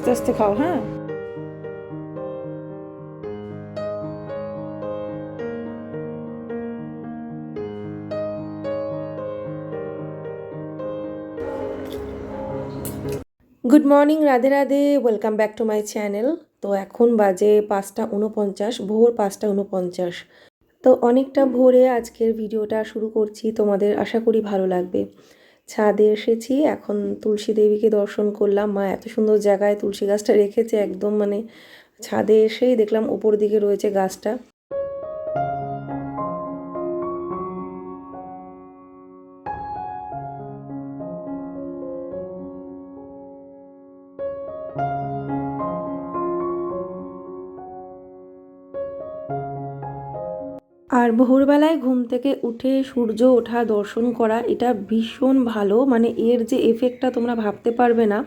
আস্তে আস্তে খাও হ্যাঁ good morning Radhe Radhe welcome back to my channel তো এখন বাজে পাঁচটা উনপঞ্চাশ, ভোর পাঁচটা উনপঞ্চাশ। তো অনেকটা ভোরে আজকের ভিডিওটা শুরু করছি। তোমাদের আশা করি ভালো লাগবে। ছাদে এসেছি, এখন তুলসী দেবীকে দর্শন করলাম। মা এত সুন্দর জায়গায় তুলসী গাছটা রেখেছে, একদম মানে ছাদে এসেই দেখলাম ওপর দিকে রয়েছে গাছটা। আর ভোরবেলায় ঘুম থেকে উঠে সূর্য ওঠা, দর্শন করা, এটা ভীষণ ভালো। মানে এর যে এফেক্টটা তোমরা ভাবতে পারবে না,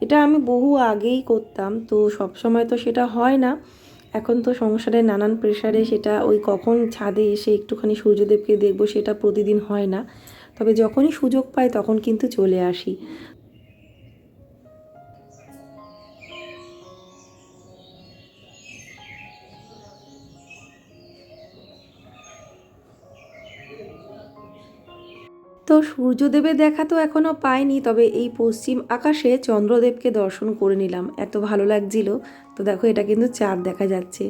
এটা আমি বহু আগেই করতাম। তো সব সময় তো সেটা হয় না। এখন তো সংসারে নানান প্রেশারে সেটা ওই কখন ছাদে এসে একটুখানি সূর্যদেবকে দেখব, সেটা প্রতিদিন হয় না। তবে যখনই সুযোগ পাই তখন কিন্তু চলে আসি। তো সূর্যদেবের দেখা তো এখনও পাইনি, তবে এই পশ্চিম আকাশে চন্দ্রদেবকে দর্শন করে নিলাম। এত ভালো লাগছিল। তো দেখো, এটা কিন্তু চাঁদ দেখা যাচ্ছে।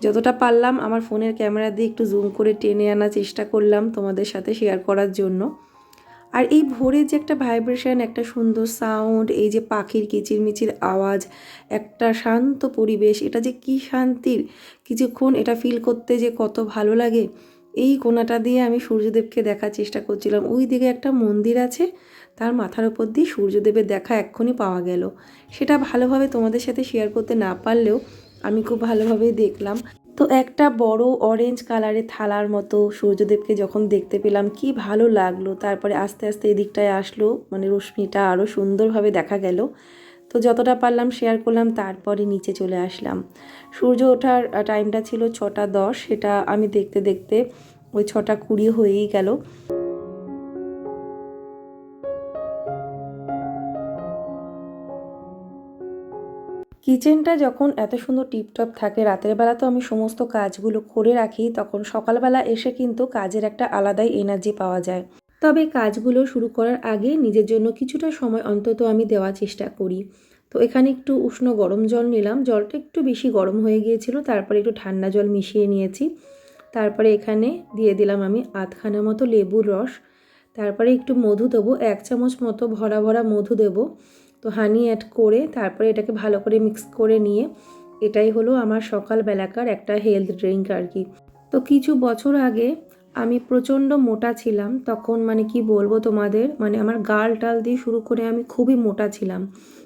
যতটা পারলাম আমার ফোনের ক্যামেরা দিয়ে একটু জুম করে টেনে আনার চেষ্টা করলাম তোমাদের সাথে শেয়ার করার জন্য। আর এই ভোরের যে একটা ভাইব্রেশন, একটা সুন্দর সাউন্ড, এই যে পাখির কিচিরমিচির আওয়াজ, একটা শান্ত পরিবেশ, এটা যে কি শান্তির, কিছুক্ষণ এটা ফিল করতে যে কত ভালো লাগে। এই কোনাটা দিয়ে আমি সূর্যদেবকে দেখার চেষ্টা করছিলাম। ওই দিকে একটা মন্দির আছে, তার মাথার ওপর দিয়ে সূর্যদেবের দেখা এক্ষুনি পাওয়া গেল। সেটা ভালোভাবে তোমাদের সাথে শেয়ার করতে না পারলেও আমি খুব ভালোভাবেই দেখলাম। তো একটা বড় অরেঞ্জ কালারের থালার মতো সূর্যদেবকে যখন দেখতে পেলাম, কি ভালো লাগল। তারপরে আস্তে আস্তে এদিকটায় আসলো মানে রশ্মিটা আরও সুন্দরভাবে দেখা গেল। তো যতটা পারলাম শেয়ার করলাম, তারপরে নিচে চলে আসলাম। সূর্য ওঠার টাইমটা ছিল ছটা দশ, সেটা আমি দেখতে দেখতে ওই ছটা কুড়ি হয়েই গেল। কিচেনটা যখন এত সুন্দর টিপটপ থাকে, রাতের বেলা তো আমি সমস্ত কাজগুলো করে রাখি, তখন সকালবেলা এসে কিন্তু কাজের একটা আলাদাই এনার্জি পাওয়া যায়। তবে কাজগুলো শুরু করার আগে নিজের জন্য কিছুটা সময় অন্তত আমি দেওয়ার চেষ্টা করি। তো এখানে একটু উষ্ণ গরম জল নিলাম। জলটা একটু বেশি গরম হয়ে গিয়েছিল, তারপরে একটু ঠান্ডা জল মিশিয়ে নিয়েছি। তারপরে এখানে দিয়ে দিলাম আমি আধখানা মতো লেবুর রস। তারপরে একটু মধু দেবো, এক চামচ মতো ভরা ভরা মধু দেবো। তো হানি অ্যাড করে তারপরে এটাকে ভালো করে মিক্স করে নিয়ে, এটাই হলো আমার সকালবেলাকার একটা হেলথ ড্রিঙ্ক আর কি। তো কিছু বছর আগে আমি প্রচণ্ড মোটা ছিলাম, তখন মানে কি বলব তোমাদের মানে আমার গাল টাল দিয়ে শুরু করে আমি খুবই মোটা ছিলাম।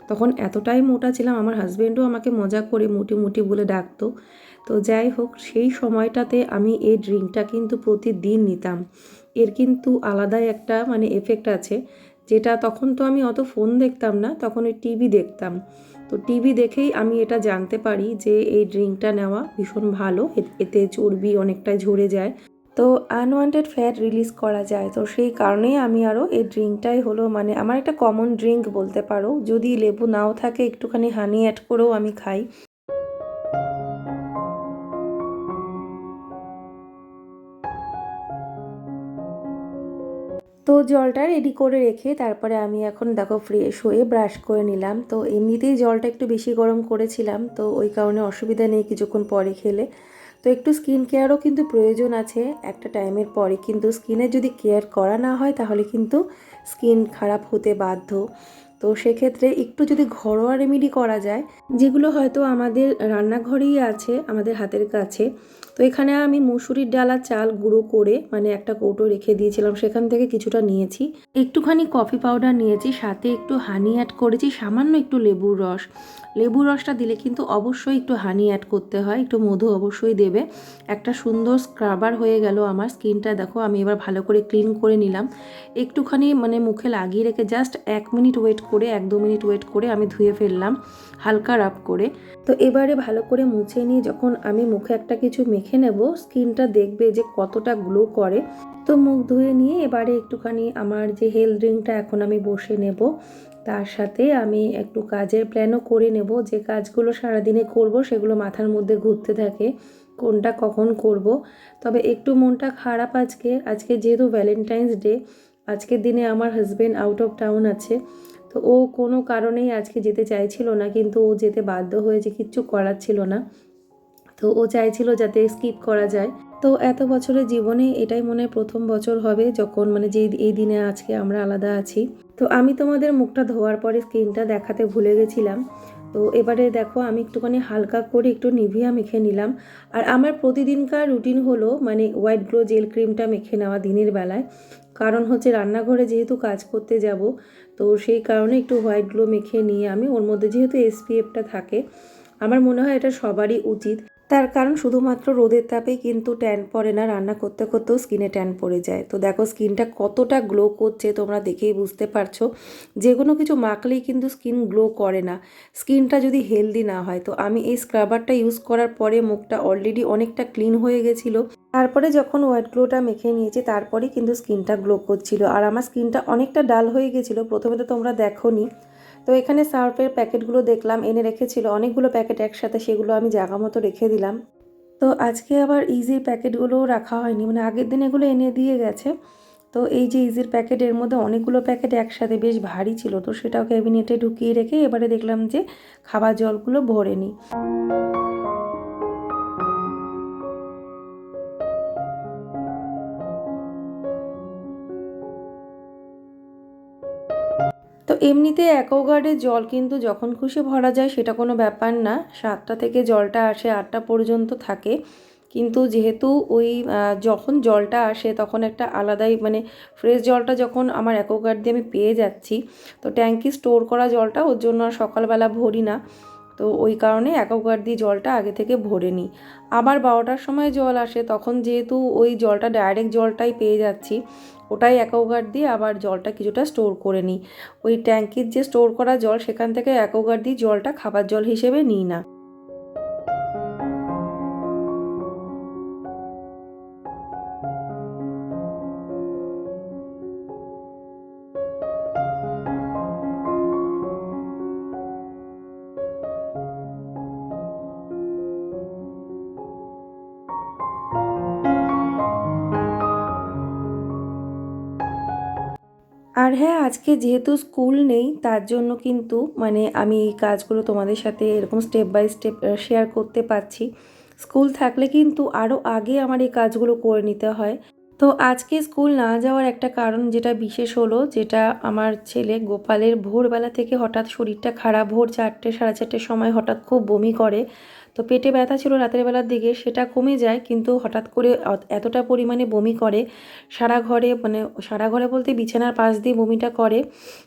তখন এতটাই মোটা ছিলাম, আমার হাজব্যান্ডও আমাকে মজা করে মুটি মুটি বলে ডাকতো। তো যাই হোক, সেই সময়টাতে আমি এই ড্রিঙ্কটা কিন্তু প্রতিদিন নিতাম। এর কিন্তু আলাদাই একটা মানে এফেক্ট আছে, যেটা তখন তো আমি অত ফোন দেখতাম না, তখন ওই টিভি দেখতাম। তো টিভি দেখেই আমি এটা জানতে পারি যে এই ড্রিঙ্কটা নেওয়া ভীষণ ভালো এতে চর্বি অনেকটাই ঝরে যায়। তো আনওয়ান্টেড ফ্যাট রিলিজ করা যায়। তো সেই কারণেই আমি আরও এই ড্রিঙ্কটাই হলো মানে আমার একটা কমন ড্রিঙ্ক বলতে পারো। যদি লেবু নাও থাকে, একটুখানি হানি অ্যাড করেও আমি খাই। তো জলটা রেডি করে রেখে তারপরে আমি এখন দেখো ফ্রেশ হয়ে ব্রাশ করে নিলাম। তো এমনিতেই জলটা একটু বেশি গরম করেছিলাম, তো ওই কারণে অসুবিধা নেই কিছুক্ষণ পরে খেলে। তো একটু স্কিন কেয়ারও কিন্তু প্রয়োজন আছে একটা টাইমের পরে। কিন্তু স্কিনের যদি কেয়ার করা না হয়, তাহলে কিন্তু স্কিন খারাপ হতে বাধ্য। তো সেক্ষেত্রে একটু যদি ঘরোয়া রেমেডি করা যায়, যেগুলো হয়তো আমাদের রান্নাঘরেই আছে, আমাদের হাতের কাছে তো এখানে আমি মুসুরির ডালা চাল গুঁড়ো করে মানে একটা কৌটো রেখে দিয়েছিলাম, সেখান থেকে কিছুটা নিয়েছি। একটুখানি কফি পাউডার নিয়েছি, সাথে একটু হানি অ্যাড করেছি, সামান্য একটু লেবুর রস। লেবুর রসটা দিলে কিন্তু অবশ্যই একটু হানি অ্যাড করতে হয়, একটু মধু অবশ্যই দেবে। একটা সুন্দর স্ক্রাবার হয়ে গেল আমার স্কিনটা দেখো আমি এবার ভালো করে ক্লিন করে নিলাম। একটুখানি মানে মুখে লাগিয়ে রেখে জাস্ট এক মিনিট ওয়েট করে, এক দু মিনিট ওয়েট করে আমি ধুয়ে ফেললাম, হালকা রাব করে। তো এবারে ভালো করে মুছে নিয়ে যখন আমি মুখে একটা কিছু মেখে নেব, স্কিনটা দেখবে যে কতটা গ্লো করে। তো মুখ ধুয়ে নিয়ে এবারে একটুখানি আমার যে হেলথ ড্রিঙ্কটা এখন আমি বসে নেব, তার সাথে আমি একটু কাজের প্ল্যানও করে নেব। যে কাজগুলো সারাদিনে করব সেগুলো মাথার মধ্যে ঘুরতে থাকে, কোনটা কখন করব। তবে একটু মনটা খারাপ আজকে। আজকে যেহেতু ভ্যালেন্টাইন্স ডে আজকের দিনে আমার হাজব্যান্ড আউট অফ টাউন আছে। তো ও কোনো কারণেই আজকে যেতে চাইছিল না, কিন্তু ও যেতে বাধ্য হয়েছে কিচ্ছু করার ছিল না। তো ও চাইছিল যাতে স্কিপ করা যায়। তো এত বছরের জীবনে এটাই মনে প্রথম বছর হবে যখন মানে যে এই দিনে আজকে আমরা আলাদা আছি। তো আমি তোমাদের মুখটা ধোয়ার পরে স্কিনটা দেখাতে ভুলে গেছিলাম। তো এবারে দেখো আমি একটুখানি হালকা করে একটু নিভিয়া মেখে নিলাম। আর আমার প্রতিদিনকার রুটিন হলো মানে হোয়াইট গ্লো জেল ক্রিমটা মেখে নেওয়া দিনের বেলায়। কারণ হচ্ছে রান্নাঘরে যেহেতু কাজ করতে যাব, তো সেই কারণে একটু হোয়াইট গ্লো মেখে নিয়ে আমি ওর মধ্যে যেহেতু এসপিএফটা থাকে, আমার মনে হয় এটা সবারই উচিত। তার কারণ শুধুমাত্র রোদের তাপেই কিন্তু ট্যান পড়ে না, রান্না করতে করতেও স্কিনে ট্যান পড়ে যায়। তো দেখো, স্কিনটা কতটা গ্লো করছে তোমরা দেখেই বুঝতে পারছ। যে কোনো কিছু মাখলেই কিন্তু স্কিন গ্লো করে না। স্কিনটা যদি হেলদি না হয়, তো আমি এই স্ক্রাবারটা ইউজ করার পরে মুখটা অলরেডি অনেকটা ক্লিন হয়ে গেছিল। তারপরে যখন হোয়াইট গ্লোটা মেখে নিয়েছি তারপরে কিন্তু স্কিনটা গ্লো করছিল। আর আমার স্কিনটা অনেকটা ডাল হয়ে গেছিল, প্রথমে তো তোমরা দেখো তো এখানে সার্ফের প্যাকেটগুলো দেখলাম, এনে রেখেছিল। অনেকগুলো প্যাকেট একসাথে, সেগুলো আমি জায়গা মতো রেখে দিলাম। তো আজকে আবার ইজির প্যাকেটগুলোও রাখা হয়নি। মানে আগের দিন এগুলো এনে দিয়ে গেছে। তো এই যে ইজির প্যাকেটের মধ্যে অনেকগুলো প্যাকেট একসাথে বেশ ভারী ছিল। তো সেটাও ক্যাবিনেটে ঢুকিয়ে রেখে এবারে দেখলাম যে খাবার জলগুলো ভরে নিই এমনিতে অ্যাকোয়াগার্ডের জল কিন্তু যখন খুশি ভরা যায়, সেটা কোনো ব্যাপার না। সাতটা থেকে জলটা আসে, আটটা পর্যন্ত থাকে। কিন্তু যেহেতু ওই যখন জলটা আসে, তখন একটা আলাদাই মানে ফ্রেশ জলটা যখন আমার অ্যাকোয়াগার্ড দিয়ে আমি পেয়ে যাচ্ছি, তো ট্যাঙ্কি স্টোর করা জলটা ওর জন্য আর সকালবেলা ভরি না। তো ওই কারণে অ্যাকোয়াগার্ড দিয়ে জলটা আগে থেকে ভরে নিই। আবার বারোটার সময় জল আসে, তখন যেহেতু ওই জলটা ডাইরেক্ট জলটাই পেয়ে যাচ্ছি ওটাই অ্যাকোয়াগার্ড দিয়ে আবার জলটা কিছুটা স্টোর করে নিই। ওই ট্যাঙ্কির যে স্টোর করা জল, সেখান থেকে অ্যাকোয়াগার্ড দিয়ে জলটা খাবার জল হিসেবে নিই না। হ্যাঁ আজকে যেহেতু স্কুল নেই, তার জন্য কিন্তু মানে আমি এই কাজগুলো তোমাদের সাথে এরকম স্টেপ বাই স্টেপ শেয়ার করতে পারছি। স্কুল থাকলে কিন্তু আরও আগে আমার এই কাজগুলো করে নিতে হয়। তো আজকে স্কুল না যাওয়ার একটা কারণ যেটা বিশেষ হলো, যেটা আমার ছেলে গোপালের ভোরবেলা থেকে হঠাৎ শরীরটা খারাপ, ভোর চারটে, সাড়ে চারটের সময় হঠাৎ খুব বমি করে। তো পেটে ব্যথা ছিল রাতের বেলার দিকে, সেটা কমে যায়, কিন্তু হঠাৎ করে এতটা পরিমাণে বমি করে, সারা ঘরে মানে সারা ঘরে বলতে বিছানার পাশ দিয়ে বমিটা করে,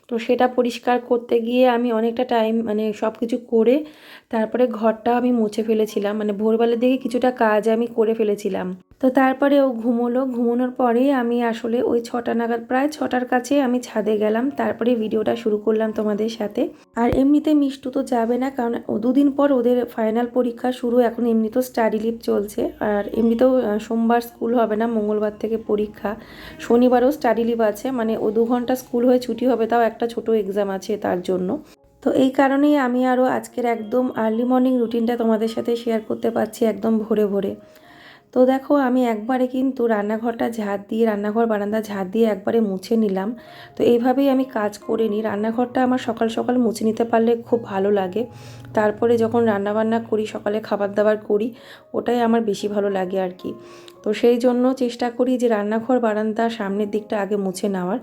তো সেটা পরিষ্কার করতে গিয়ে আমি অনেকটা টাইম মানে সব কিছু করে, তারপরে ঘরটা আমি মুছে ফেলেছিলাম মানে ভোরবেলার দিকে কিছুটা কাজ আমি করে ফেলেছিলাম। তো তারপরে ও ঘুমোলো, ঘুমোনোর পরেই আমি আসলে ওই ছটা নাগাদ, প্রায় ছটার কাছে আমি ছাদে গেলাম, তারপরে ভিডিওটা শুরু করলাম তোমাদের সাথে। আর এমনিতে মিষ্টু তো যাবে না, কারণ দুদিন পর ওদের ফাইনাল পরীক্ষা শুরু, এখন এমনিতেও স্টাডি লিভ চলছে। আর এমনিতেও সোমবার স্কুল হবে না, মঙ্গলবার থেকে পরীক্ষা। শনিবারও স্টাডি লিভ আছে মানে ও দু ঘণ্টা স্কুল হয়ে ছুটি হবে, তাও একটা ছোট এক্সাম আছে তার জন্য। তো এই কারণেই আমি আরও আজকের একদম আর্লি মর্নিং রুটিনটা তোমাদের সাথে শেয়ার করতে পারছি একদম ভোরে ভোরে। তো দেখো, আমি একবারে কিন্তু রান্নাঘরটা ঝাঁট দিয়ে, রান্নাঘর বারান্দা ঝাঁট দিয়ে একবারে মুছে নিলাম। তো এইভাবেই আমি কাজ করে নিই। রান্নাঘরটা আমার সকাল সকাল মুছে নিতে পারলে খুব ভালো লাগে। তারপরে যখন রান্না বান্না করি, সকালে খাবার দাবার করি, ওটাই আমার বেশি ভালো লাগে আর কি। তো সেই জন্য চেষ্টা করি যে রান্নাঘর বারান্দা সামনের দিকটা আগে মুছে নেওয়ার।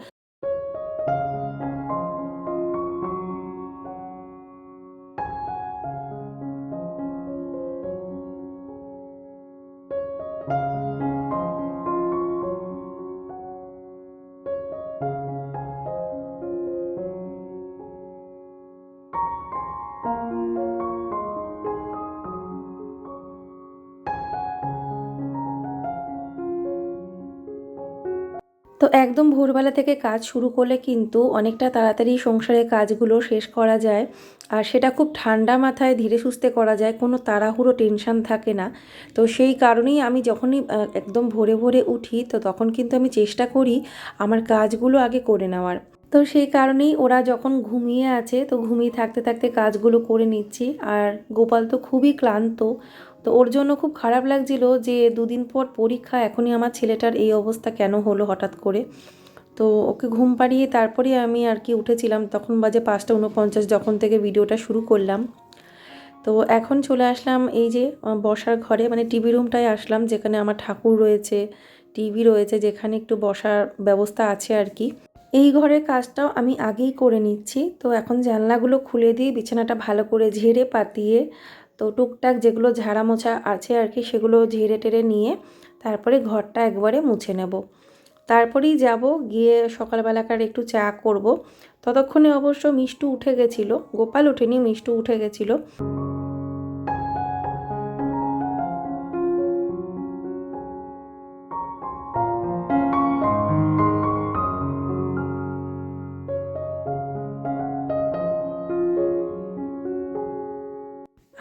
তো একদম ভোরবেলা থেকে কাজ শুরু করলে কিন্তু অনেকটা তাড়াতাড়ি সংসারের কাজগুলো শেষ করা যায়। আর সেটা খুব ঠান্ডা মাথায় ধীরে সুস্থে করা যায়, কোনো তাড়াহুড়ো, টেনশান থাকে না। তো সেই কারণেই আমি যখনই একদম ভোরে ভোরে উঠি, তো তখন কিন্তু আমি চেষ্টা করি আমার কাজগুলো আগে করে নেওয়ার। তো সেই কারণেই ওরা যখন ঘুমিয়ে আছে, তো ঘুমিয়ে থাকতে থাকতে কাজগুলো করে নিচ্ছি। আর গোপাল তো খুবই ক্লান্ত। তো ওর জন্য খুব খারাপ লাগছিল যে দুদিন পর পরীক্ষা, এখনই আমার ছেলেটার এই অবস্থা কেন হলো হঠাৎ করে। তো ওকে ঘুম পাড়িয়ে তারপরে আমি আর কি উঠেছিলাম। তখন বাজে পাঁচটা উনপঞ্চাশ যখন থেকে ভিডিওটা শুরু করলাম। তো এখন চলে আসলাম এই যে বসার ঘরে। মানে টিভি রুমটায় আসলাম, যেখানে আমার ঠাকুর রয়েছে টিভি রয়েছে, যেখানে একটু বসার ব্যবস্থা আছে আর কি। এই ঘরের কাজটাও আমি আগেই করে নিচ্ছি। তো এখন জানলাগুলো খুলে দিয়ে বিছানাটা ভালো করে ঝেড়ে পাতিয়ে, তো টুকটাক যেগুলো ঝাড়া মোছা আছে আর কি সেগুলো ঝেড়ে টেড়ে নিয়ে তারপরে ঘরটা একবারে মুছে নেব। তারপরেই যাব, গিয়ে সকালবেলাকার একটু চা করব। ততক্ষণে অবশ্য মিষ্টু উঠে গেছিল, গোপাল উঠেনি মিষ্টু উঠে গেছিল।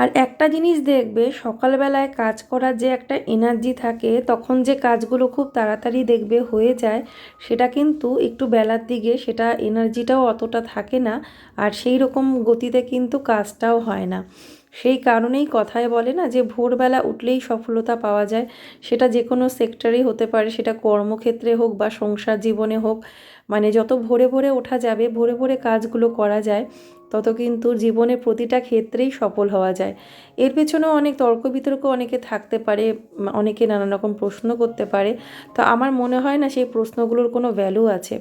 আর একটা জিনিস দেখবে, সকালবেলায় কাজ করার যে একটা এনার্জি থাকে, তখন যে কাজগুলো খুব তাড়াতাড়ি দেখবে হয়ে যায়, সেটা কিন্তু একটু বেলার দিকে সেটা এনার্জিটাও অতটা থাকে না, আর সেই রকম গতিতে কিন্তু কাজটাও হয় না। সেই কারণেই কথায় বলে না যে, ভোরবেলা উঠলেই সফলতা পাওয়া যায়। সেটা যে কোনো সেক্টরেই হতে পারে, সেটা কর্মক্ষেত্রে হোক বা সংসার জীবনে হোক। মানে যত ভোরে ভোরে ওঠা যাবে, ভোরে ভোরে কাজগুলো করা যায়। তত কিন্তু জীবনের প্রতিটা ক্ষেত্রেই সফল হওয়া যায়। এর পেছনেও অনেক তর্ক বিতর্ক অনেকে থাকতে পারে, অনেকে নানান রকম প্রশ্ন করতে পারে। তো আমার মনে হয় না সেই প্রশ্নগুলোর কোনো ভ্যালু আছে।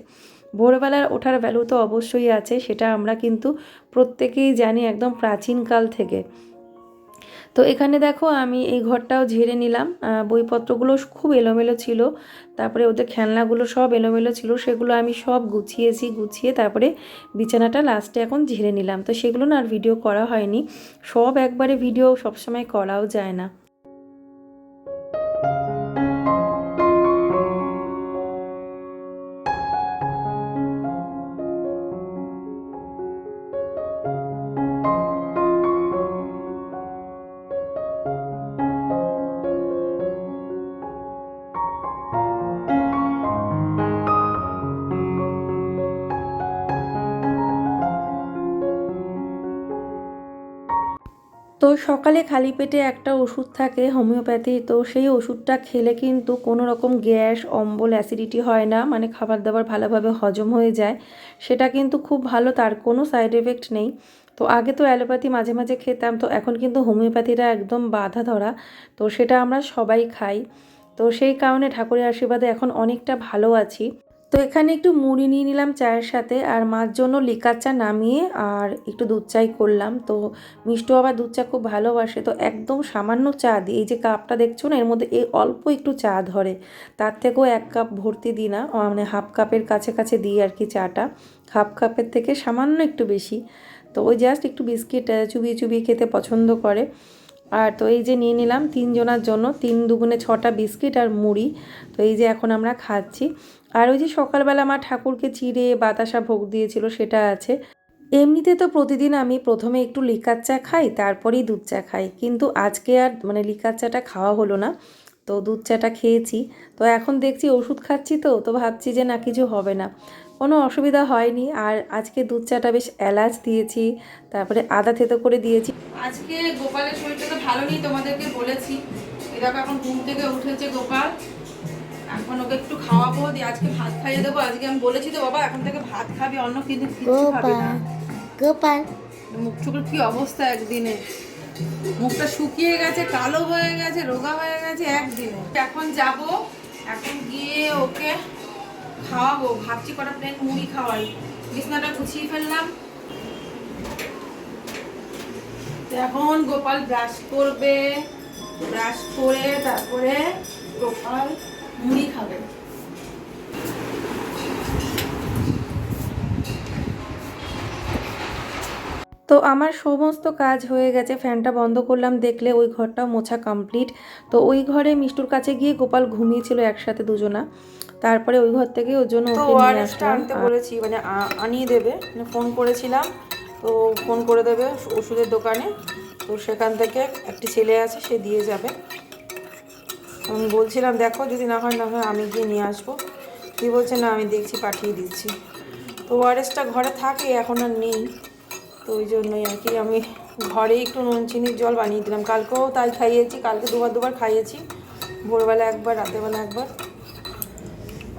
ভোরবেলার ওঠার ভ্যালু তো অবশ্যই আছে, সেটা আমরা কিন্তু প্রত্যেকেই জানি একদম প্রাচীনকাল থেকে। তো এখানে দেখো আমি এই ঘরটাও ঝেড়ে নিলাম। বইপত্রগুলো খুব এলোমেলো ছিল। তারপরে ওদের খেলনাগুলো সব এলোমেলো ছিল। সেগুলো আমি সব গুছিয়েছি, গুছিয়ে তারপরে বিছানাটা লাস্টে এখন ঝেড়ে নিলাম। তো সেগুলো না আর ভিডিও করা হয়নি। সব একবারে ভিডিও সবসময় করাও যায় না। তো সকালে খালি পেটে একটা ওষুধ থাকে, হোমিওপ্যাথি। তো সেই ওষুধটা খেলে কিন্তু কোনো রকম গ্যাস, অম্বল, অ্যাসিডিটি হয় না মানে খাবার দাবার ভালোভাবে হজম হয়ে যায়। সেটা কিন্তু খুব ভালো, তার কোনো সাইড এফেক্ট নেই। তো আগে তো অ্যালোপ্যাথি মাঝে মাঝে খেতাম, তো এখন কিন্তু হোমিওপ্যাথিটা একদম বাধা ধরা। তো সেটা আমরা সবাই খাই। তো সেই কারণে ঠাকুরের আশীর্বাদে এখন অনেকটা ভালো আছি। তো এখানে একটু মুড়ি নিয়ে নিলাম চায়ের সাথে আর মার জন্য লিকার চা নামিয়ে আর একটু দুধ চাই করলাম। তো মিষ্টু আবার দুধ চা খুব ভালোবাসে। তো একদম সামান্য চা দিই এই যে কাপটা দেখছ না, এর মধ্যে এই অল্প একটু চা ধরে। তার থেকেও এক কাপ ভর্তি দিই না মানে হাফ কাপের কাছে কাছে দিই আর কি চাটা। হাফ কাপের থেকে সামান্য একটু বেশি। তো ওই জাস্ট একটু বিস্কিট চুবিয়ে চুবিয়ে খেতে পছন্দ করে। আর তো এই যে নিয়ে নিলাম তিনজনার জন্য, তিন দুগুণে ছটা বিস্কিট আর মুড়ি। তো এই যে এখন আমরা খাচ্ছি। আর ওই যে সকালবেলা মা ঠাকুরকে চিড়ে বাতাসা ভোগ দিয়েছিল, সেটা আছে। এমনিতে তো প্রতিদিন আমি প্রথমে একটু লিকার চা খাই, তারপরেই দুধ চা খাই। কিন্তু আজকে আর মানে লিকার চাটা খাওয়া হলো না, তো দুধ চাটা খেয়েছি। তো এখন দেখছি ওষুধ খাচ্ছি তো তো ভাবছি যে না কিছু হবে না। কোনো অসুবিধা হয়নি, আর আজকে দুধ চাটা বেশ এলাচ দিয়েছি, তারপরে আদা থেতো করে দিয়েছি। আজকে গোপালের শরীরটা তো ভালো নেই তোমাদেরকে বলেছি। এরকম এখন ঘুম থেকে উঠেছে গোপাল। এখন ওকে একটু খাওয়াবো দিয়ে আজকে ভাত খাইয়ে দেবো। আজকে আমি বলেছি তো বাবা এখন থেকে ভাত খাবি অন্য কিন্তু কিছু খাবি না। গোপাল মুখ কি অবস্থা একদিনে? মুখটা শুকিয়ে গেছে কালো হয়ে গেছে রোগা হয়ে গেছে একদিনে। এখন যাব এখন গিয়ে ওকে খাওয়াবো। ভাবছি কটা প্লেন মুড়ি খাওয়াই। বিছনাটা গুছিয়ে ফেললাম। এখন গোপাল ব্রাশ করবে। ব্রাশ করে তারপরে গোপাল মুড়ি খাবে। তো আমার সমস্ত কাজ হয়ে গেছে ফ্যানটা বন্ধ করলাম দেখলে ওই ঘরটাও মোছা কমপ্লিট তো ওই ঘরে মিষ্টুর কাছে গিয়ে গোপাল ঘুমিয়েছিল একসাথে দুজনা। তারপরে ওই ঘর থেকে ওর জন্য তো ওকে নিয়ে আসলাম। বলেছি মানে আনিয়ে দেবে মানে ফোন করেছিলাম। তো ফোন করে দেবে ওষুধের দোকানে। তো সেখান থেকে একটি ছেলে আছে সে দিয়ে যাবে। আমি বলছিলাম, দেখো, যদি না হয় না হয় আমি গিয়ে নিয়ে আসব। তুই বলছে, না, আমি দেখছি, পাঠিয়ে দিচ্ছি। তো ওআরএসটা ঘরে থাকে, এখন আর নেই। তো ওই জন্যই আর কি আমি ঘরে একটু নুন, চিনির জল বানিয়ে দিলাম। কালকেও তাই খাইয়েছি, কালকে দুবার দুবার খাইয়েছি। ভোরবেলা একবার, রাতেরবেলা একবার।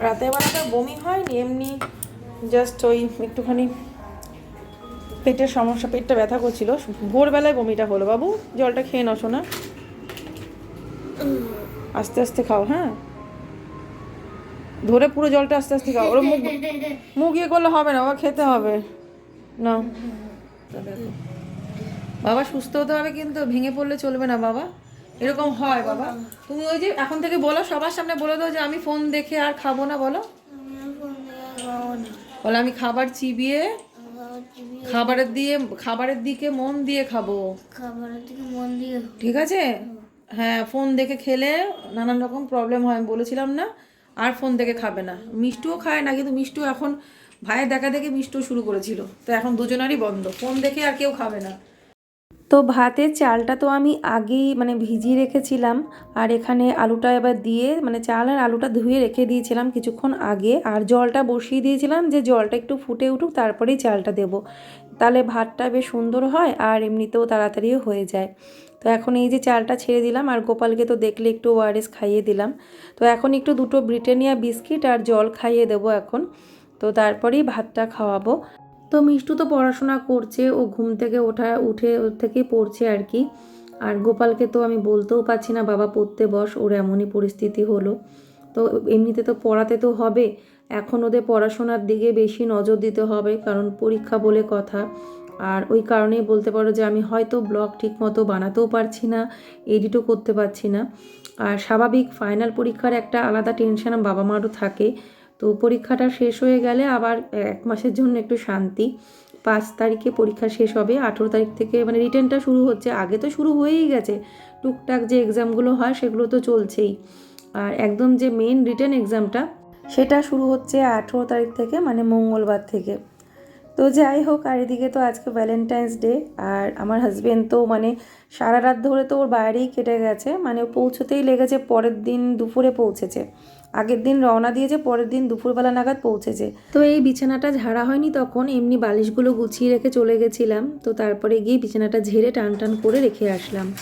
রাতের বেলাটা বমি হয়নি, এমনি জাস্ট ওই একটুখানি পেটের সমস্যা, পেটটা ব্যথা করছিল। ভোরবেলায় বমিটা হলো। বাবু, জলটা খেয়ে নশো না আস্তে আস্তে খাও হ্যাঁ? ধরে পুরো জলটা আস্তে আস্তে খাও। ওর মুখ মুখ ইয়ে করলে হবে না বাবা খেতে হবে। না। বাবা সুস্থ হতে হবে কিন্তু ভেঙে পড়লে চলবে না বাবা। এরকম হয় বাবা। তুমি ওই যে এখন থেকে বলো সবার সামনে বলে দাও যে আমি ফোন দেখে আর খাব না বলো। বলো আমি খাবার চিবিয়ে খাবারের দিয়ে খাবারের দিকে মন দিয়ে খাব। খাবারের দিকে মন দিয়ে ঠিক আছে? হ্যাঁ ফোন দেখে খেলে নানান রকম প্রবলেম হয়, আমি বলেছিলাম না। আর ফোন দেখে খাবে না। মিষ্টিও খায় না, কিন্তু মিষ্টিও এখন ভাইয়ের দেখা দেখে মিষ্টিও শুরু করেছিল। তো এখন দুজনারই বন্ধ। ফোন দেখে আর কেউ খাবে না। তো ভাতের চালটা তো আমি আগেই মানে ভিজিয়ে রেখেছিলাম, আর এখানে আলুটা এবার দিয়ে মানে চাল আর আলুটা ধুয়ে রেখে দিয়েছিলাম কিছুক্ষণ আগে, আর জলটা বসিয়ে দিয়েছিলাম যে জলটা একটু ফুটে উঠুক তারপরেই চালটা দেব। তাহলে ভাতটা বেশ সুন্দর হয় আর এমনিতেও তাড়াতাড়িও হয়ে যায়। তো এখন এই যে চালটা ছেড়ে দিলাম, আর গোপালকে তো দেখলে একটু ওয়ারেস খাইয়ে দিলাম। তো এখন একটু দুটো ব্রিটানিয়া বিস্কিট আর জল খাইয়ে দেবো এখন। তো তারপরেই ভাতটা খাওয়াবো। তো মিষ্টু তো পড়াশোনা করছে, ও ঘুম থেকে ওঠা, উঠে ওর থেকেই পড়ছে আর কি। আর গোপালকে তো আমি বলতেও পারছি না, বাবা, পড়তে বস, ওর এমনই পরিস্থিতি হলো। তো এমনিতে তো পড়াতে তো হবে, এখন ওদের পড়াশোনার দিকে বেশি নজর দিতে হবে, কারণ পরীক্ষা বলে কথা। আর ওই কারণেই বলতে পারো যে, আমি হয়তো ব্লগ ঠিক মতো বানাতেও পারছি না, এডিটও করতে পারছি না। আর স্বাভাবিক, ফাইনাল পরীক্ষার একটা আলাদা টেনশন বাবা মারও থাকে তো পরীক্ষাটা শেষ হয়ে গেলে আবার এক মাসের জন্য একটু শান্তি। পাঁচ তারিখে পরীক্ষা শেষ হবে, আঠেরো তারিখ থেকে মানে রিটার্নটা শুরু হচ্ছে। আগে তো শুরু হয়েই গেছে। টুকটাক যে এক্সামগুলো হয় সেগুলো তো চলছেই। আর একদম যে মেন রিটার্ন এক্সামটা সেটা শুরু হচ্ছে আঠেরো তারিখ থেকে মানে মঙ্গলবার থেকে। তো যাই হোক, আর এদিকে তো আজকে ভ্যালেন্টাইন্স ডে আর আমার হাজব্যান্ড তো মানে সারা রাত ধরে তো ওর বাইরেই কেটে গেছে। মানে পৌঁছতেই লেগেছে, পরের দিন দুপুরে পৌঁছেছে। আগের দিন রওনা দিয়েছে, পরের দিন দুপুরবেলা নাগাদ পৌঁছেছে। তো এই বিছানাটা ঝাড়া হয়নি তখন, এমনি বালিশগুলো গুছিয়ে রেখে চলে গেছিলাম। তো তারপরে গিয়ে বিছানাটা ঝেড়ে টান টান করে রেখে আসলাম।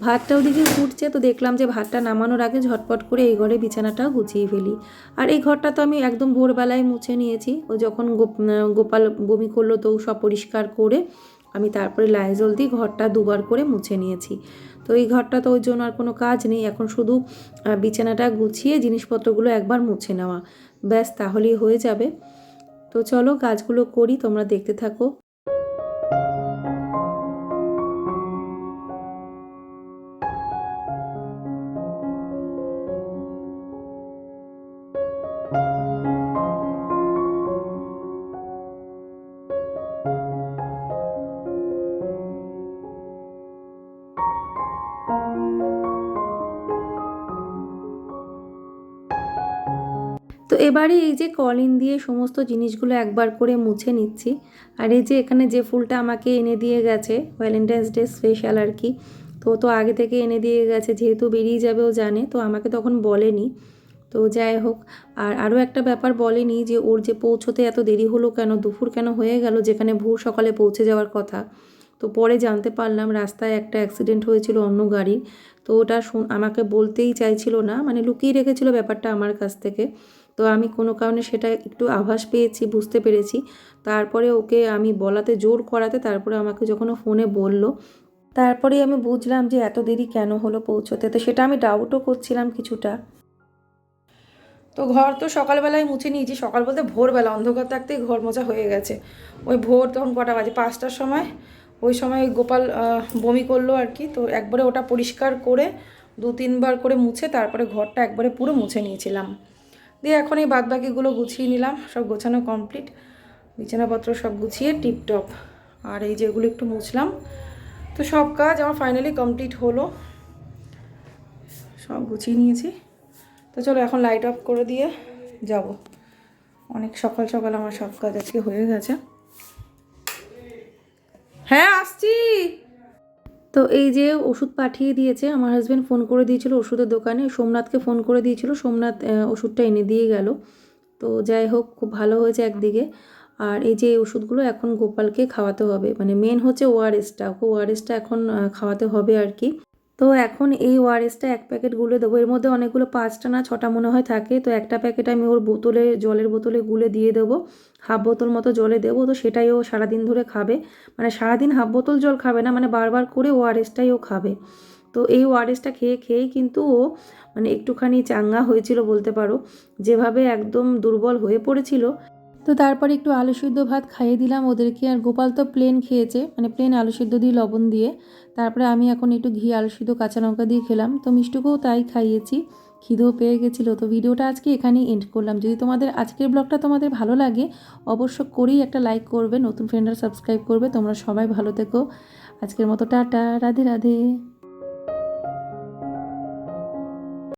ভাতটা ওদিকে ফুটছে, তো দেখলাম যে ভাতটা নামানোর আগে ঝটপট করে এই ঘরে বিছানাটাও গুছিয়ে ফেলি। আর এই ঘরটা তো আমি একদম ভোরবেলায় মুছে নিয়েছি। ও যখন গোপ- গোপাল বমি করল তো সব পরিষ্কার করে আমি তারপরে লাইজল দিয়ে ঘরটা দুবার করে মুছে নিয়েছি। তো এই ঘরটা তো ওই জন্য আর কোনো কাজ নেই। এখন শুধু বিছানাটা গুছিয়ে জিনিসপত্রগুলো একবার মুছে নেওয়া। ব্যাস, তাহলেই হয়ে যাবে। তো চলো, কাজগুলো করি, তোমরা দেখতে থাকো। তো এবারে এই যে কলিন দিয়ে সমস্ত জিনিসগুলো একবার করে মুছে নিচ্ছি। আর এই যে এখানে যে ফুলটা আমাকে এনে দিয়ে গেছে ভ্যালেন্টাইন্স ডে স্পেশাল আর কি, তো তো আগে থেকে এনে দিয়ে গেছে, যেহেতু বেরিয়ে যাবে ও জানে, তো আমাকে তখন বলেনি। তো যাই হোক, আর আরও একটা ব্যাপার বলেনি যে ওর যে পৌঁছোতে এত দেরি হলো কেন, দুপুর কেন হয়ে গেল, যেখানে ভোর সকালে পৌঁছে যাওয়ার কথা। তো পরে জানতে পারলাম রাস্তায় একটা অ্যাক্সিডেন্ট হয়েছিল অন্য গাড়ির, তো ওটা আমাকে বলতেই চাইছিল না মানে লুকিয়ে রেখেছিল ব্যাপারটা আমার কাছ থেকে। তো আমি কোনো কারণে সেটা একটু আভাস পেয়েছি, বুঝতে পেরেছি। তারপরে ওকে আমি বলাতে জোর করাতে তারপরে আমাকে যখন ফোনে বলল তারপরে আমি বুঝলাম যে এত দেরি কেন হলো পৌঁছোতে। তো সেটা আমি ডাউটও করছিলাম কিছুটা। তো ঘর তো সকালবেলায় মুছে নিয়েছি। সকাল বলতে ভোরবেলা অন্ধকার থাকতেই ঘর মোছা হয়ে গেছে। ওই ভোর তখন কটা বাজে? পাঁচটার সময়। ওই সময় গোপাল বমি করল আর কি। তো একবারে ওটা পরিষ্কার করে দু তিনবার করে মুছে তারপরে ঘরটা একবারে পুরো মুছে নিয়েছিলাম। দিয়ে এখন এই বাদবাকিগুলো গুছিয়ে নিলাম, সব গোছানো কমপ্লিট বিছানাপত্র সব গুছিয়ে টিপটপ আর এই যেগুলো একটু মুছলাম। তো সব কাজ আমার ফাইনালি কমপ্লিট হলো। সব গুছিয়ে নিয়েছি। তো চলো এখন লাইট অফ করে দিয়ে যাব। অনেক সকাল সকাল আমার সব কাজ আজকে হয়ে গেছে। হ্যাঁ আসছি! তো এই যে ওষুধ পাঠিয়ে দিয়েছে, আমার হাজব্যান্ড ফোন করে দিয়েছিল ওষুধের দোকানে, সোমনাথকে ফোন করে দিয়েছিল, সোমনাথ ওষুধটা এনে দিয়ে গেল। তো যাই হোক, খুব ভালো হয়েছে একদিকে। আর এই যে ওষুধগুলো এখন গোপালকে খাওয়াতে হবে মানে মেন হচ্ছে ওআরএসটা ওকে ওআরএসটা এখন খাওয়াতে হবে আর কি। তো এখন এই ওআরএসটা এক প্যাকেট গুলে দেবো। এর মধ্যে অনেকগুলো পাঁচটা না ছটা মনে হয় থাকে। তো একটা প্যাকেট আমি ওর বোতলে, জলের বোতলে গুলে দিয়ে দেবো। হাফ বোতল মতো জলে দেবো। তো সেটাই ও সারাদিন ধরে খাবে। মানে সারাদিন হাফ বোতল জল খাবে না মানে বারবার করে ওআরএসটাই ও খাবে। তো এই ওআরএসটা খেয়ে, খেয়েই কিন্তু ও মানে একটুখানি চাঙ্গা হয়েছিল বলতে পারো। যেভাবে একদম দুর্বল হয়ে পড়েছিল। তো তারপরে একটু আলু সিদ্ধ ভাত খাইয়ে দিলাম। ওদেরকে আর গোপাল তো প্লেন খেয়েছে মানে প্লেন আলু সিদ্ধ দিয়ে লবণ দিয়ে। তারপরে আমি এখন একটু ঘি, আলু সিদ্ধ, কাঁচা লঙ্কা দিয়ে খেলাম। তো মিষ্টুকেও তাই খাইয়েছি, খিদেও পেয়ে গেছিল। তো ভিডিওটা আজকে এখানেই এন্ড করলাম। যদি তোমাদের আজকের ব্লগটা তোমাদের ভালো লাগে, অবশ্য করেই একটা লাইক করবে, নতুন ফ্রেন্ডরা সাবস্ক্রাইব করবে। তোমরা সবাই ভালো থেকো। আজকের মতো টাটা, রাধে রাধে।